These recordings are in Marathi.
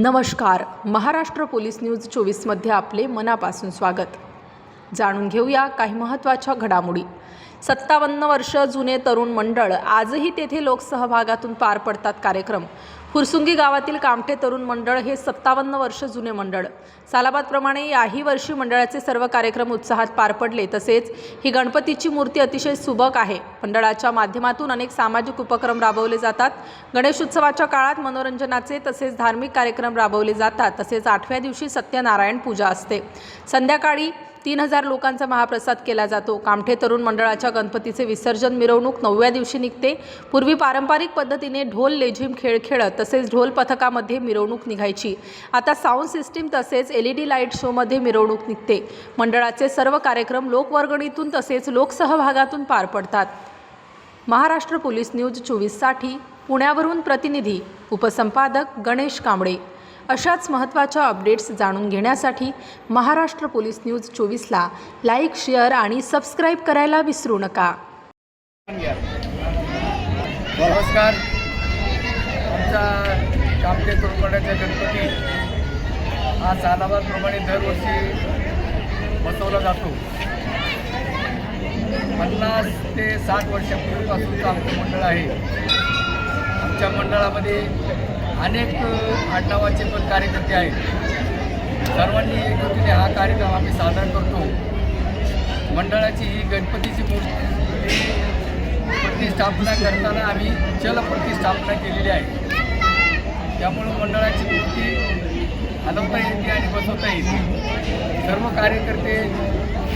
नमस्कार. महाराष्ट्र पोलीस न्यूज चोवीसमध्ये आपले मनापासून स्वागत. जाणून घेऊया काही महत्त्वाच्या घडामोडी. सत्तावन्न वर्ष जुने तरुण मंडळ आजही तेथे लोकसहभागातून पार पडतात कार्यक्रम. फुरसुंगी गावातील कामठे तरुण मंडळ हे सत्तावन्न वर्ष जुने मंडळ. सालाबादप्रमाणे याही वर्षी मंडळाचे सर्व कार्यक्रम उत्साहात पार पडले. तसेच ही गणपतीची मूर्ती अतिशय सुबक आहे. मंडळाच्या माध्यमातून अनेक सामाजिक उपक्रम राबवले जातात. गणेशोत्सवाच्या काळात मनोरंजनाचे तसेच धार्मिक कार्यक्रम राबवले जातात. तसेच आठव्या दिवशी सत्यनारायण पूजा असते. संध्याकाळी तीन हजार लोकांचा महाप्रसाद केला जातो. कामठे तरुण मंडळाच्या गणपतीचे विसर्जन मिरवणूक नवव्या दिवशी निघते. पूर्वी पारंपरिक पद्धतीने ढोल लेझिम खेळ खेळत तसेच ढोल पथकामध्ये मिरवणूक निघायची. आता साऊंड सिस्टीम तसेच एल ई डी लाइट शोमध्ये मिरवणूक निघते. मंडळाचे सर्व कार्यक्रम लोकवर्गणीतून तसेच लोकसहभागातून पार पडतात. महाराष्ट्र पोलीस न्यूज चोवीससाठी पुण्यावरून प्रतिनिधी उपसंपादक गणेश कांबळे. अशाच महत्त्वाच्या अपडेट्स जाणून घेण्यासाठी महाराष्ट्र पोलीस न्यूज चोवीसला लाईक शेअर आणि सबस्क्राईब करायला विसरू नका. नमस्कार. आमचा कामटे तोरपड्याचा गणपती हा सालाबादप्रमाणे दरवर्षी बसवला जातो. पन्नास ते साठ वर्षापूर्वीपासूनचं आमचं मंडळ आहे. आमच्या मंडळामध्ये अनेक आडनावाचे पण कार्यकर्ते आहेत. सर्वांनी एकजुटीने हा कार्यक्रम आम्ही सादर करतो. मंडळाची ही गणपतीची मूर्ती प्रतिष्ठापना करताना आम्ही चल प्रतिष्ठापना केलेली आहे. त्यामुळं मंडळाची मूर्ती हलवता येते आणि बसवता येते. सर्व कार्यकर्ते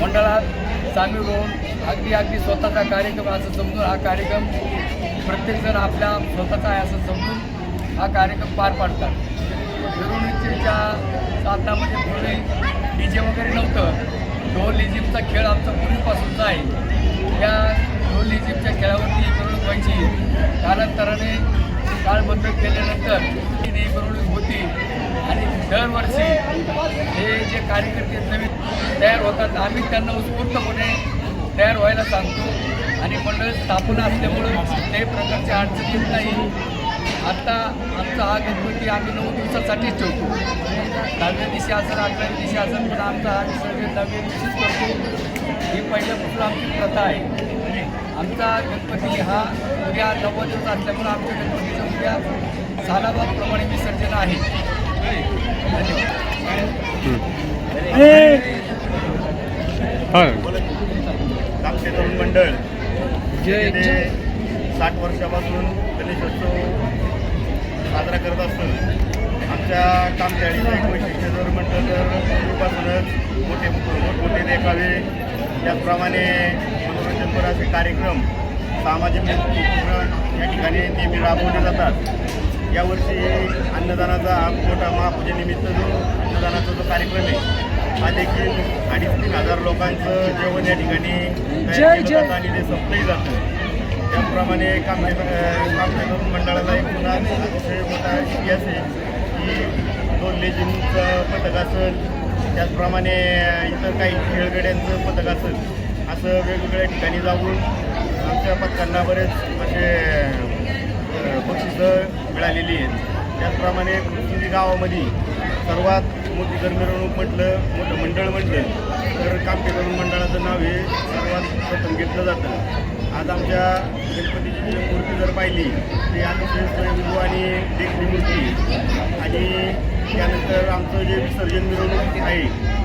मंडळात सामील होऊन अगदी अगदी स्वतःचा कार्यक्रम असं समजून हा कार्यक्रम प्रत्येकजण आपल्या स्वतःचा आहे असं समजून हा कार्यक्रम पार पाडतात. मिरवणुकीच्या साधनामध्ये पूर्वी डी जे वगैरे नव्हतं. ढोल लिजिमचा खेळ आमचा पूर्वीपासूनचा आहे. या ढोल लिजिमच्या खेळावरती मिरवणूक व्हायची. कालांतराने काळ बंद केल्यानंतर ही मिरवणूक होती. आणि दरवर्षी हे जे कार्यकर्ते नवीन तयार होतात आम्ही त्यांना उत्स्फूर्तपणे तयार व्हायला सांगतो. आणि मंडळ स्थापना असल्यामुळं कुठल्याही प्रकारच्या अडचण येत नाही. आता आमचा हा गणपती आम्ही नऊ दिवसासाठीच ठेवतो दहाव्या दिवशी असेल अकराव्या दिवशी असेल पण आमचा हा विसर्जन दहाव्या दिवशीच करतो. ही पहिल्यापासून आमची प्रथा आहे. आमचा गणपती हा उद्या नव्वद दिवस असल्यामुळं आमच्या गणपतीचं उद्या सालाबादप्रमाणे विसर्जन आहे. तरुण मंडळ. साठ वर्षापासून गणेशोत्सव साजरा करत असतो. आमच्या कामखेळीचं एक वैशिष्ट्य जर म्हटलं तर पूर्वीपासूनच मोठे मोठमोठे देखावे. त्याचप्रमाणे मनोरंजनपर असे कार्यक्रम सामाजिक उपक्रम या ठिकाणी नेहमी राबवले जातात. यावर्षी अन्नदानाचा हा मोठा महापूजेनिमित्त जो अन्नदानाचा जो कार्यक्रम आहे हा देखील अडीच तीन हजार लोकांचं जेवण या ठिकाणी आणि ते संपलंही जातं. त्याचप्रमाणे कामटे कामटे तरुण मंडळाला एक पुन्हा अतिशय मोठा इतिहास आहे की दोन लेझिमचं पथक असेल त्याचप्रमाणे इतर काही खेळगड्यांचं पथक असेल असं वेगवेगळ्या ठिकाणी जाऊन आमच्या पथकांना बरेच असे बक्षिसं मिळालेली आहेत. त्याचप्रमाणे फुलसुंगी गावामध्ये सर्वात मोठी जर मिरवणूक म्हटलं मोठं मंडळ म्हटलं तर कामटे तरुण मंडळाचं नाव हे सर्वात प्रथम घेतलं जातं. आज आमच्या गणपतीची जी मूर्ती जर पाहिली ती अतिशय स्वयंभू आणि देखणी मूर्ती आणि त्यानंतर आमचं जे विसर्जन मिरवणूक आहे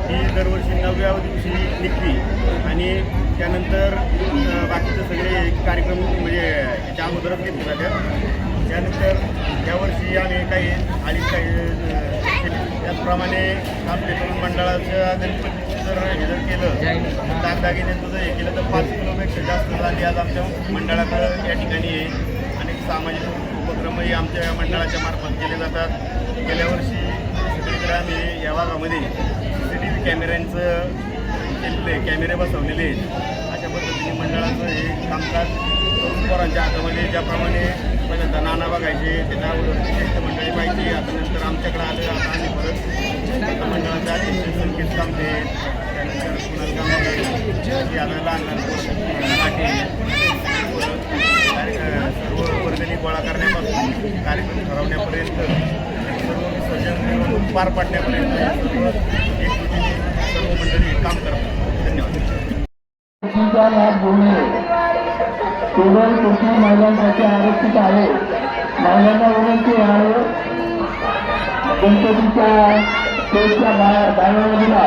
ती दरवर्षी नवव्या दिवशी निघते आणि त्यानंतर बाकीचे सगळे कार्यक्रम म्हणजे याच्या अगोदरच घेतले जातात. त्यानंतर यावर्षी आम्ही काही आणि काही त्याचप्रमाणे आपले तरुण मंडळाच्या गणपतीचं जर हे जर केलं दागदागिन्यांचं जर हे केलं तर पाच किलोपेक्षा जास्त झाली आज आमच्या मंडळाकडं या ठिकाणी. आहे अनेक सामाजिक उपक्रमही आमच्या मंडळाच्या मार्फत केले जातात. गेल्या वर्षी सगळीकडे आम्ही या भागामध्ये सी सी टी व्ही कॅमेऱ्यांचं केलेलं आहे, कॅमेरे बसवलेले आहेत. अशा पद्धतीने मंडळाचं हे कामकाज तरुण हातामध्ये ज्याप्रमाणे पहिल्यांदा नाना बघायचे त्याच्या अगोदर विशिष्ट मंडळी पाहिजे आता नंतर आमच्याकडे आलं आता आम्ही परत आता मंडळाचे अध्यक्ष संकेत कामते त्यानंतर कुणाल कामते याला लहान लहान सर्व वर्गणी गोळा करण्यापासून कार्यक्रम ठरवण्यापर्यंत सर्व विसर्जन पार पाडण्यापर्यंत एकजुटीने सर्व मंडळी काम करतात. धन्यवाद. केवळ कुस्ती महिलांसाठी आरक्षित आहे. महिलांना विनंती आहे गणपतीच्या स्टेजच्या बाहेर दिला.